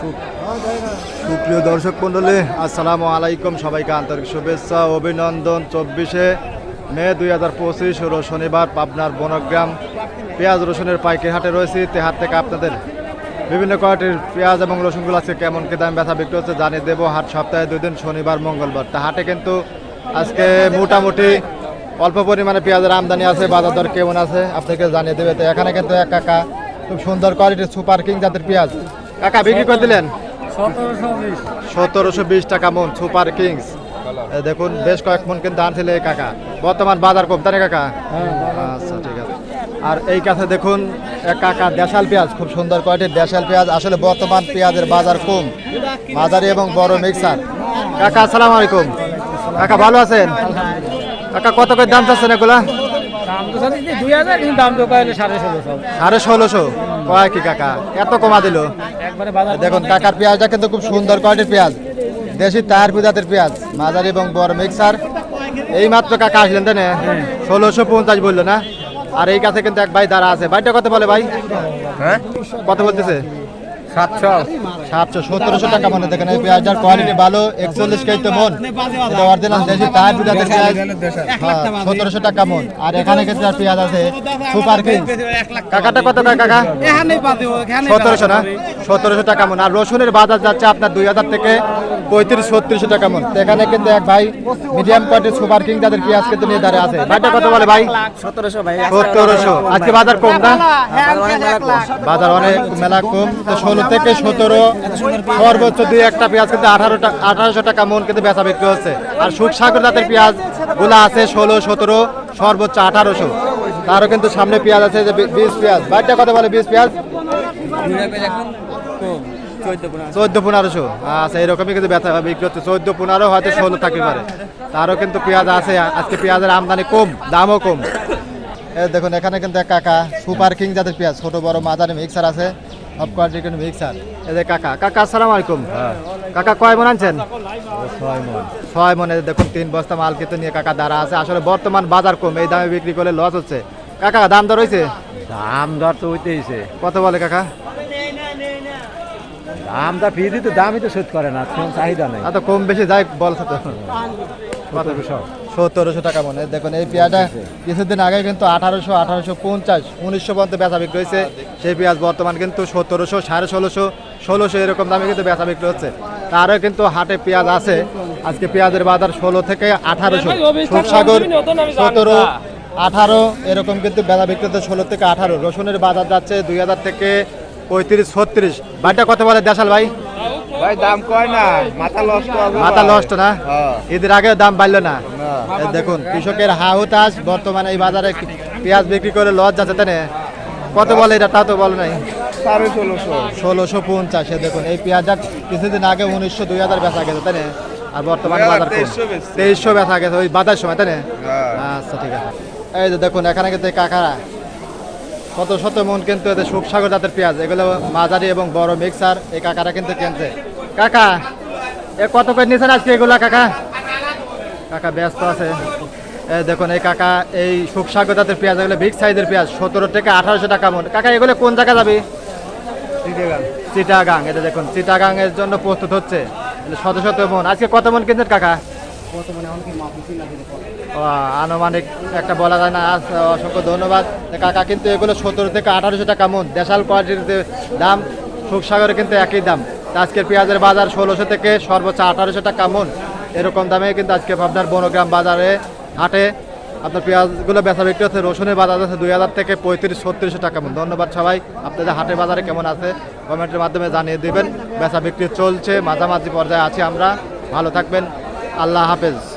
সুপ্রিয় দর্শক মন্ডলী আসসালামু আলাইকুম। সবাইকে আন্তরিক শুভেচ্ছা, অভিনন্দন। চব্বিশে মে দুই হাজার পঁচিশ শনিবার, পাবনার বনগ্রাম। পেঁয়াজ রসুনের পাইকারি হাটে রয়েছে। তে হাট থেকে আপনাদের বিভিন্ন কোয়ালিটির পেঁয়াজ এবং রসুনগুলো আজকে কেমন, কি দাম ব্যথা বিক্রি হচ্ছে জানিয়ে দেবো। হাট সপ্তাহে দুই দিন, শনিবার, মঙ্গলবার। তা হাটে কিন্তু আজকে মোটামুটি অল্প পরিমাণে পেঁয়াজের আমদানি আছে। বাজার দর কেমন আছে, আপনাকে জানিয়ে দেবে। তো এখানে কিন্তু এক কাকা খুব সুন্দর কোয়ালিটির সুপার কিং জাতের পেঁয়াজ। কাকা বিক্রি করে দিলেন? সতেরোশো বিশ। টাকা মন সুপার কিংস। দেখুন বেশ কয়েক মন কিন্তু আনছিল এই কাকা। বর্তমান বাজার কম তাই কাকা? আচ্ছা ঠিক আছে। আর এই কাছে দেখুন এক কাকা দেশাল পেঁয়াজ খুব সুন্দর কোয়ালিটির দেশাল পেঁয়াজ। আসলে বর্তমান পেঁয়াজের বাজার কম মাঝারি এবং বড় মিক্সার। কাকা আসসালামু আলাইকুম। কাকা ভালো আছেন? কাকা কত করে দাম চাচ্ছেন এগুলা? সাড়ে ষোলোশো? কয় কি কাকা? এত কমা দিল? দেখুন কাকার পেঁয়াজটা কিন্তু খুব সুন্দর কোয়ালিটির পেঁয়াজ। দেশি প্রজাতির পেঁয়াজ মাঝারি এবং বড় মিক্সার। এই মাত্র কাকা আসলেন তাই না? ষোলোশো পঞ্চাশ বলল না? আর এই কাছে কিন্তু এক ভাই দাঁড়া আছে। ভাইটা কত বলে ভাই। হ্যাঁ? কত বলতেছে। সাতশো সাতশো সতেরোশো টাকা মনে দেখেন এই পেঁয়াজটার কোয়ালিটি ভালো একচল্লিশ কেজি তো মন। এটা অরিজিনাল দেশি তাহার প্রজাতির পেঁয়াজ। সতেরোশো টাকা মন। আর এখানে কিন্তু আর পেঁয়াজ আছে সুপার কিং কাকাটা কত করে কাকা সতেরোশো না? সতেরোশো টাকা মন। আর রসুনের বাজার যাচ্ছে আপনার দুই হাজার থেকে পঁয়ত্রিশ ছত্রিশশো টাকা মন। এখানে কিন্তু এক ভাই মিডিয়াম কোয়ালিটির সুপার কিং তাদের পেঁয়াজ কিন্তু নিয়ে দাঁড়িয়ে আছে। ভাইটা কত বলে ভাই? সতেরোশো ভাই সতেরোশো। আজকে বাজার কম না? বাজার অনেক মেলা কম। তো ষোলো থেকে সতেরো সর্বোচ্চ দুই একটা পেঁয়াজ কিন্তু আঠারো আঠারোশো টাকা মন কিন্তু বেচা বিক্রি হচ্ছে। আর সুখসাগর জাতের পেঁয়াজ, গুলা আছে ষোলো, সতেরো, সর্বোচ্চ আঠারোশো। তারও কিন্তু সামনে পেঁয়াজ আছে যে বিশ পেঁয়াজ। বাইরটা কত বলে বিশ পেঁয়াজ? চোদ্দ পনেরোশো। আচ্ছা এরকমই কিন্তু ব্যথা বিক্রি হচ্ছে। চোদ্দ পনেরো হয়তো ষোলো থাকতে পারে। তারও কিন্তু পেঁয়াজ আছে। আজকে পেঁয়াজের আমদানি কম, দামও কম। দেখুন, এখানে কিন্তু এক কাকা সুপার কিং জাতের পেঁয়াজ, ছোট, বড়, মাঝারি মিক্সার আছে। সব কোয়ালিটির কিন্তু এদের কাকা কাকা আসসালামু আলাইকুম। কাকা কয় মন আনছেন? ছয় মনে। দেখুন তিন বস্তা মাল কিন্তু নিয়ে কাকা দাঁড়া আছে। আসলে বর্তমান বাজার কম এই দামে বিক্রি করলে লস হচ্ছে। কাকা দাম দর হয়েছে? দাম দর তো হইতেইছে কত বলে কাকা? দামটা ফিরি তো দামই তো শোধ করে না চাহিদা নেই। এত কম বেশি যাই বলছে তো। সত্তরশো। টাকা মনে দেখুন এই পেঁয়াজটা কিছুদিন আগে কিন্তু আঠারোশো আঠারোশো পঞ্চাশ উনিশশো পর্যন্ত বেচা বিক্রি হয়েছে। সেই পেঁয়াজ বর্তমান কিন্তু সতেরোশো সাড়ে ষোলোশো ষোলোশো এরকম দামে কিন্তু বেচা বিক্রি হচ্ছে। তারও কিন্তু হাটে পেঁয়াজ আছে। আজকে পেঁয়াজের বাজার ষোলো থেকে আঠারোশো। সুখসাগর সতেরো আঠারো এরকম কিন্তু বেচা বিক্রি হচ্ছে ষোলো থেকে আঠারো। রসুনের বাজার যাচ্ছে দুই হাজার থেকে পঁয়ত্রিশ ছত্রিশ। বাড়িটা কত বলে দেশাল ভাই? ভাই দাম কয় না? মাথা লস্ট মাথা নষ্ট না? ঈদের আগে দাম বাড়লো না? দেখুন কৃষকের হা হুতাশ বর্তমানে এই বাজারে পেঁয়াজ বিক্রি করে লস যাচ্ছে তাই কত বলে এটা? তা তো বলে নাই। ষোলোশো। ষোলোশো পঞ্চাশ দেখুন এই পেঁয়াজটা কিছুদিন আগে উনিশশো দুই হাজার বেচা গেছে তাই আর বর্তমানে বাজার তেইশশো বেচা গেছে ওই বাজার সময় তাই আচ্ছা ঠিক আছে। এই যে দেখুন এখানে কিন্তু কাকারা শত শত মন কিন্তু এদের সুখসাগর জাতের পেঁয়াজ। এগুলো মাঝারি এবং বড় মিক্সার এই কাকারা কিন্তু কিনছে। কাকা এ কত করে নিয়েছেন আজকে এগুলা কাকা? কাকা ব্যস্ত আছে। দেখুন এই কাকা এই সুখসাগর জাতের পেঁয়াজ এগুলো বিগ সাইজের পেঁয়াজ সতেরো থেকে আঠারোশো টাকা মন। কাকা এগুলো কোন জায়গা যাবে? চিটাগাং। এটা দেখুন। চিটাগাং এর জন্য প্রস্তুত হচ্ছে। শত শত মন। আজকে কত মন কিনছেন কাকা? আনুমানিক একটা বলা যায় না আজ অসংখ্য ধন্যবাদ। কাকা, কিন্তু এগুলো সতেরো থেকে আঠারোশো টাকা মন। দেশাল কোয়ালিটির দাম, সুখসাগরে কিন্তু একই দাম। আজকের পেঁয়াজের বাজার ষোলোশো থেকে সর্বোচ্চ আঠারোশো টাকা মন। এরকম দামে কিন্তু আজকে আপনার বনগ্রাম বাজারে, হাটে আপনার পেঁয়াজগুলো বেচা বিক্রি হচ্ছে। রসুনের বাজার আছে দুই হাজার থেকে পঁয়ত্রিশ, ছত্রিশশো টাকা মন। ধন্যবাদ সবাই। আপনাদের হাটে বাজারে কেমন আছে? কমেন্টের মাধ্যমে জানিয়ে দেবেন। বেচা বিক্রি চলছে, মাঝামাঝি পর্যায়ে আছি আমরা। ভালো থাকবেন। আল্লাহ হাফেজ।